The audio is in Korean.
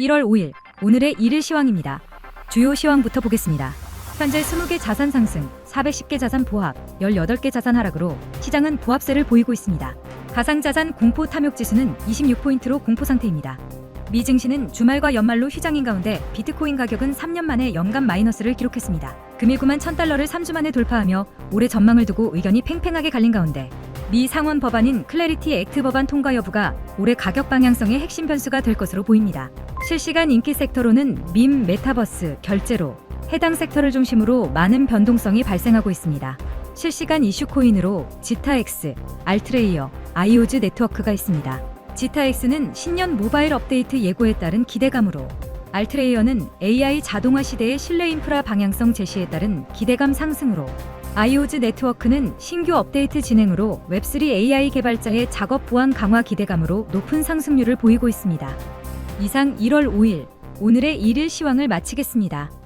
1월 5일 오늘의 1일 시황입니다. 주요 시황부터 보겠습니다. 현재 20개 자산 상승, 410개 자산 보합, 18개 자산 하락으로 시장은 보합세를 보이고 있습니다. 가상자산 공포 탐욕 지수는 26포인트로 공포 상태입니다. 미 증시는 주말과 연말로 휴장인 가운데 비트코인 가격은 3년 만에 연간 마이너스를 기록했습니다. 금일 9만 1000달러를 3주 만에 돌파하며 올해 전망을 두고 의견이 팽팽하게 갈린 가운데 미 상원 법안인 클래리티 액트 법안 통과 여부가 올해 가격 방향성의 핵심 변수가 될 것으로 보입니다. 실시간 인기 섹터로는 밈, 메타버스, 결제로 해당 섹터를 중심으로 많은 변동성이 발생하고 있습니다. 실시간 이슈 코인으로 지타X, 알트레이어, 아이오즈 네트워크가 있습니다. 지타X는 신년 모바일 업데이트 예고에 따른 기대감으로 알트레이어는 AI 자동화 시대의 신뢰 인프라 방향성 제시에 따른 기대감 상승으로 아이오즈 네트워크는 신규 업데이트 진행으로 웹3 AI 개발자의 작업 보안 강화 기대감으로 높은 상승률을 보이고 있습니다. 이상 1월 5일 오늘의 일일 시황을 마치겠습니다.